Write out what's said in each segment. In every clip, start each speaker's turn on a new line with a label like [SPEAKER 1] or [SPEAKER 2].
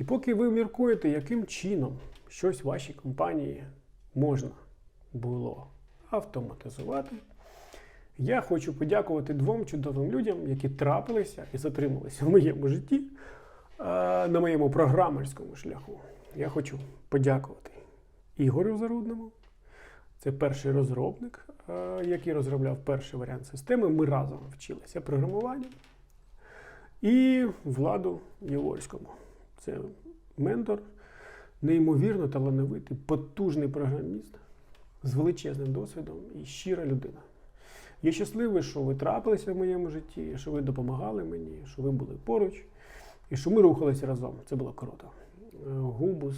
[SPEAKER 1] І поки ви міркуєте, яким чином щось в вашій компанії можна було автоматизувати, я хочу подякувати двом чудовим людям, які трапилися і затрималися в моєму житті на моєму програмерському шляху. Я хочу подякувати Ігорю Зарудному. Це перший розробник, який розробляв перший варіант системи. Ми разом вчилися програмуванню. І Владу Яворському. Це ментор, неймовірно талановитий, потужний програміст з величезним досвідом і щира людина. Я щасливий, що ви трапилися в моєму житті, що ви допомагали мені, що ви були поруч і що ми рухалися разом. Це було круто. Губус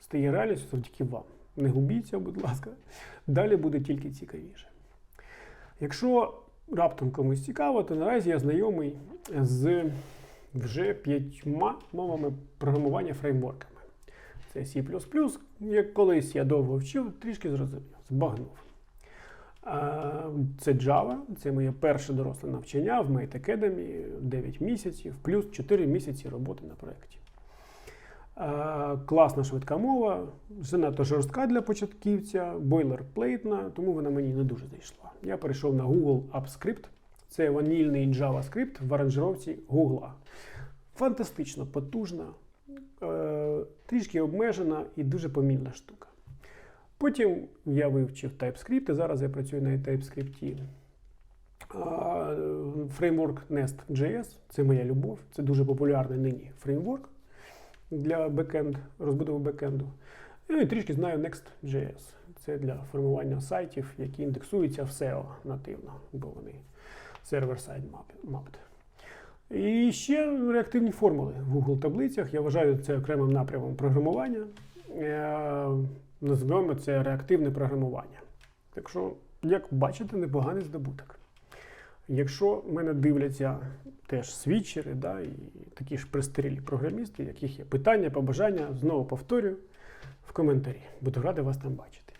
[SPEAKER 1] стає реальністю завдяки вам. Не губіться, будь ласка. Далі буде тільки цікавіше. Якщо раптом комусь цікаво, то наразі я знайомий з вже п'ятьма мовами програмування фреймворками. Це C++, як колись я довго вчив, трішки зрозумів, збагнув. Це Java, це моє перше доросле навчання в Mate Academy 9 місяців, плюс 4 місяці роботи на проєкті. Класна швидка мова, занадто жорстка для початківця, бойлерплейтна, тому вона мені не дуже зайшла. Я перейшов на Google AppScript. Це ванільний JavaScript в аранжировці Google. Фантастично потужна, е, трішки обмежена і дуже помільна штука. Потім я вивчив TypeScript, і зараз я працюю на TypeScript. Е, Фреймворк Nest.js це моя любов, це дуже популярний нині фреймворк для бекенд, розбудови бекенду. Ну і трішки знаю Next.js. Це для формування сайтів, які індексуються в SEO нативно, бо вони сервер-сайд mapped. І ще реактивні формули в Google таблицях. Я вважаю це окремим напрямом програмування. Е, Називаємо це реактивне програмування. Так що, як бачите, непоганий здобуток. Якщо мене дивляться теж свідчери, да, і такі ж пристарілі програмісти, яких є питання, побажання, знову повторюю в коментарі. Буду радий вас там бачити.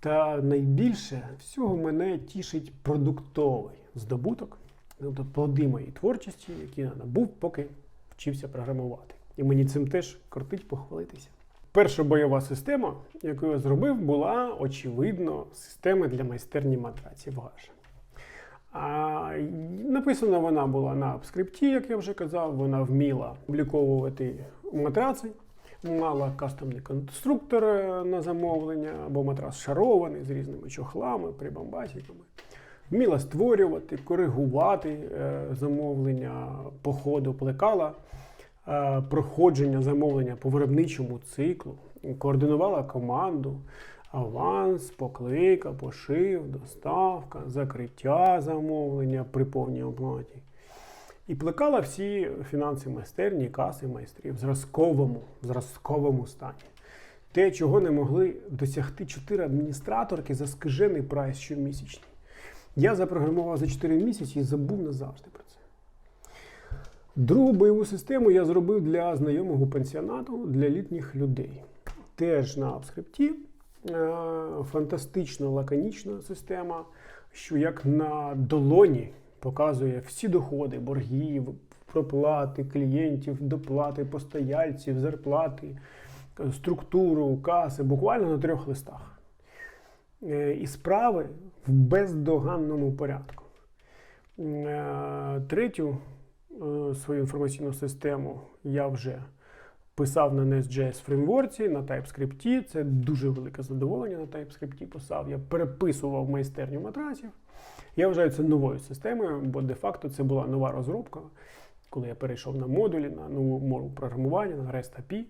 [SPEAKER 1] Та найбільше всього мене тішить продуктовий здобуток, тобто плоди моєї творчості, які я набув, поки вчився програмувати. І мені цим теж кортить похвалитися. Перша бойова система, яку я зробив, була очевидно система для майстерні матраців Гаш. А, написана вона була на скрипті, як я вже казав, вона вміла обліковувати матраци, мала кастомний конструктор е, на замовлення, або матрас шарований з різними чохлами, прибамбасиками. Вміла створювати, коригувати е, замовлення по ходу плекала, е, проходження замовлення по виробничому циклу, координувала команду, аванс, поклейка, пошив, доставка, закриття замовлення при повній оплаті. І плекала всі фінанси майстерні, каси майстрів в зразковому, зразковому стані. Те, чого не могли досягти чотири адміністраторки за скажений прайс щомісячний. Я запрограмував за 4 місяці і забув назавжди про це. Другу бойову систему я зробив для знайомого пенсіонату для літніх людей. Теж на апскрипті. Фантастично лаконічна система, що як на долоні показує всі доходи, боргів, проплати клієнтів, доплати постояльців, зарплати, структуру, каси, буквально на трьох листах. Е, І справи в бездоганному порядку. Е, Третю е, свою інформаційну систему я вже писав на Nest.js фреймворці, на TypeScript. Це дуже велике задоволення на TypeScript писав. Я переписував майстерню матрасів. Я вважаю це новою системою, бо де-факто це була нова розробка, коли я перейшов на модулі, на нову мову програмування, на REST API.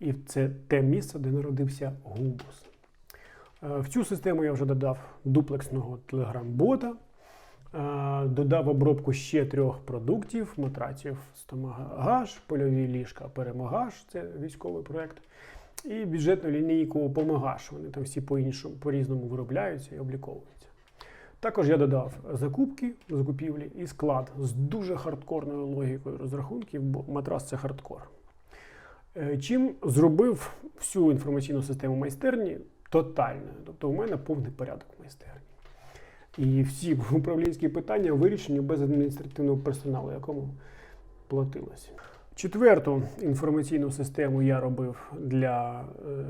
[SPEAKER 1] І це те місце, де народився Губус. В цю систему я вже додав дуплексного телеграм-бота, додав обробку ще трьох продуктів: матраців Стомагаш, польові ліжка Перемагаш, це військовий проєкт, і бюджетну лінійку Помагаш. Вони там всі по-іншому, по-різному виробляються і обліковуються. Також я додав закупки, закупівлі і склад з дуже хардкорною логікою розрахунків, бо матрас це хардкор. Е, Чим зробив всю інформаційну систему майстерні тотальною. Тобто у мене повний порядок в майстерні. І всі управлінські питання вирішені без адміністративного персоналу, якому платилося. Четверту інформаційну систему я робив для е,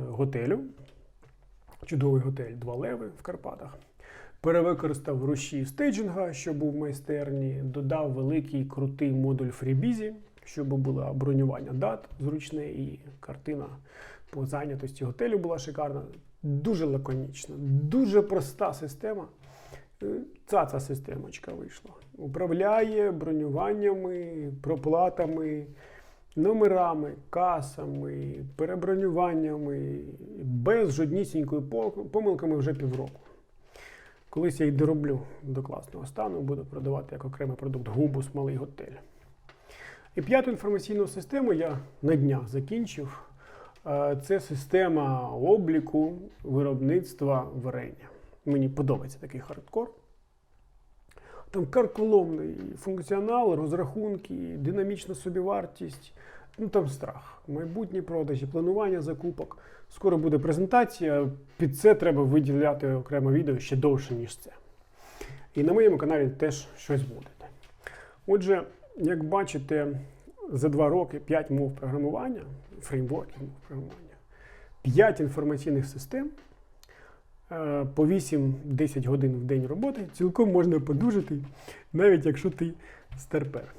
[SPEAKER 1] готелю. Чудовий готель Два Леви в Карпатах. Перевикористав руші стейджинга, що був в майстерні, додав великий крутий модуль фрібізі, щоб було бронювання дат зручне, і картина по зайнятості готелю була шикарна. Дуже лаконічна, дуже проста система. Е, Ця системочка вийшла. Управляє бронюваннями, проплатами, номерами, касами, перебронюваннями, без жоднісінької помилками вже півроку. Колись я й дороблю до класного стану, буду продавати як окремий продукт губус малий готель. І п'яту інформаційну систему я на днях закінчив. Е, Це система обліку виробництва варення. Мені подобається такий хардкор. Там карколомний функціонал, розрахунки, динамічна собівартість. Ну там страх. Майбутні продажі, планування закупок. Скоро буде презентація. Під це треба виділяти окреме відео ще довше, ніж це. І на моєму каналі теж щось буде. Отже, як бачите, за два роки 5 мов програмування, фреймворків мов програмування, 5 інформаційних систем, е, по 8-10 годин в день роботи цілком можна подужати, навіть якщо ти старпер.